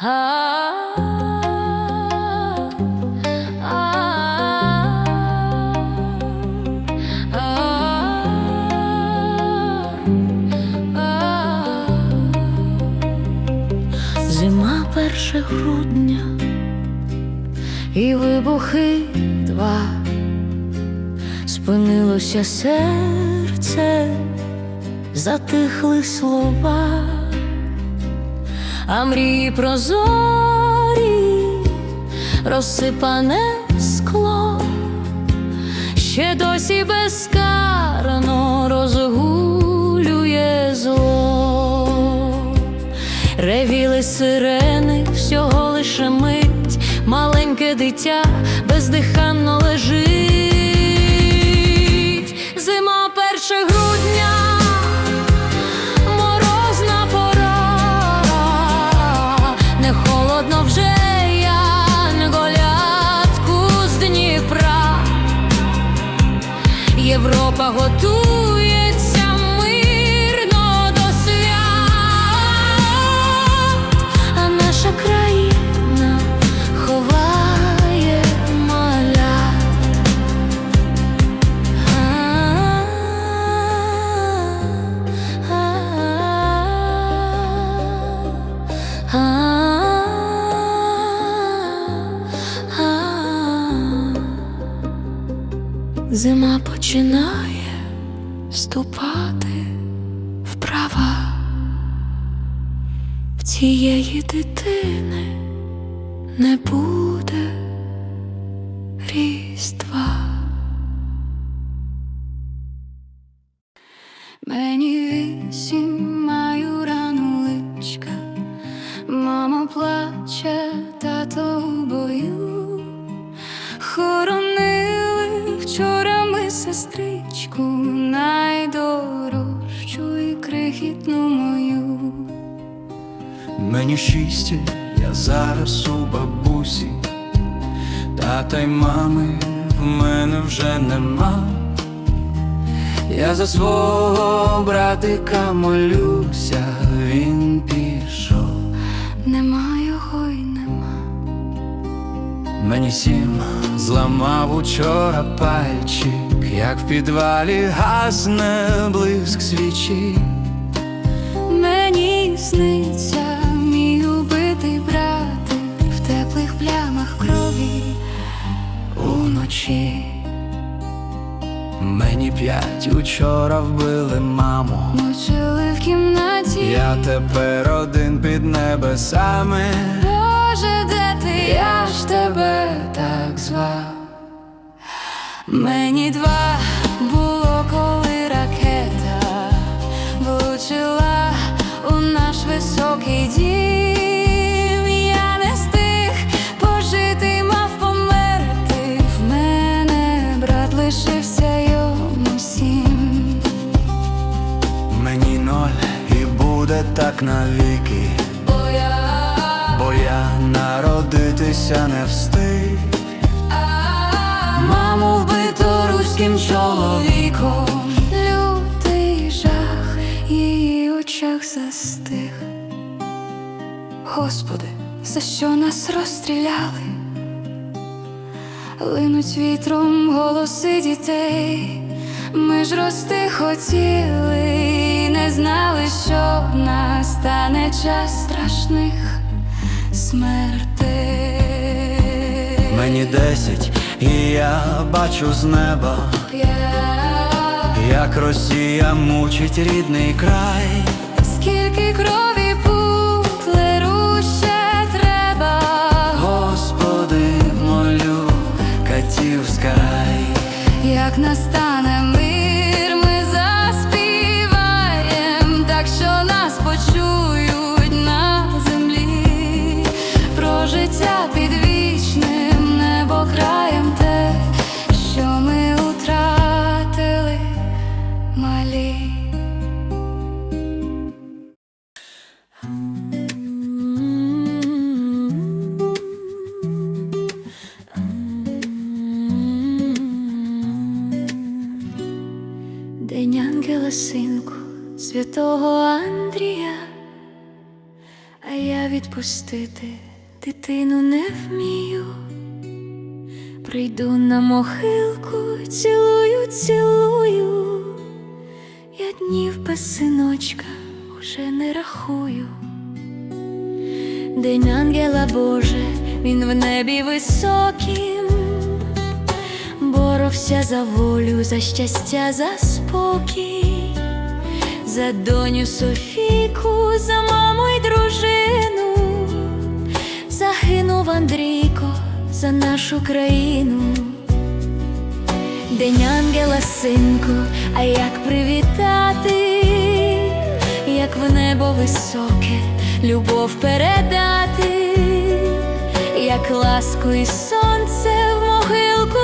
Зима перше грудня і вибухи два, спинилося серце, затихли слова, а мрії прозорі, розсипане скло, ще досі безкарно розгулює зло. Ревіли сирени, всього лише мить, маленьке дитя бездиханно лежить. Зима перше грудня, Європа готується Зима починає ступати вправа в цієї дитини не буде різдва. Мені вісім маю рану личка, мама плаче, тато бою. Ми сестричку, найдорожчу і крихітну мою. Мені шість, я зараз у бабусі, тата й мами в мене вже нема. Я за свого братика молюся, Мені сім зламав учора пальчик, як в підвалі гасне блиск свічі. Мені сниться мій убитий братик в теплих плямах крові уночі. Мені п'ять учора вбили маму. Мочили в кімнаті. Я тепер один під небесами. Боже, де ти? Я ж тебе так звав. Мені два було, коли ракета влучила у наш високий дім. Я не стиг пожити, мав померти. В мене брат лишився йому сім. Мені ноль і буде так навіки, народитися не встиг. Маму вбито руським чоловіком Лютий жах в її очах застиг Господи, за що нас розстріляли? Линуть вітром голоси дітей Ми ж рости хотіли і не знали, що настане час страшних смертей Мені десять, і я бачу з неба, як Росія мучить рідний край. Скільки крові День ангела синку святого Андрія, а я відпустити, дитину не вмію. Прийду на могилку, цілую, цілую. Я днів без синочка уже не рахую. День ангела Боже, він в небі високим, боровся за волю, за щастя, за спокій, за доню Софійку, за маму й дружину, загинув Андрійко за нашу країну. День ангела, синку, а як привітати, як в небо високе, любов передати, як ласку і сонце в могилку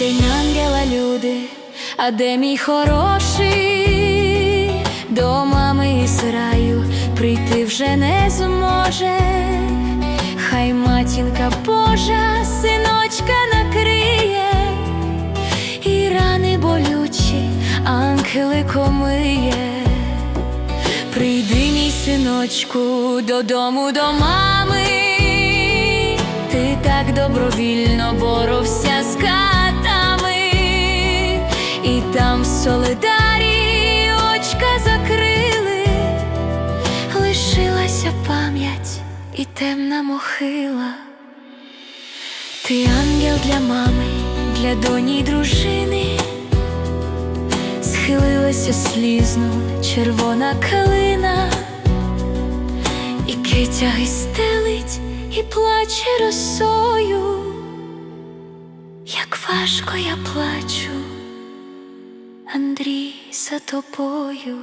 День ангела, люди, а де мій хороший, до мами із раю прийти вже не зможе, хай матінка Божа синочка накриє, і рани болючі ангели комиє. Прийди, мій синочку, додому до мами. Ти так добровільно боровся могила. Ти ангел для мами, для доні й дружини. Схилилася слізно червона калина, і китяги стелить, і плаче росою, як важко я плачу, Андрій, за тобою.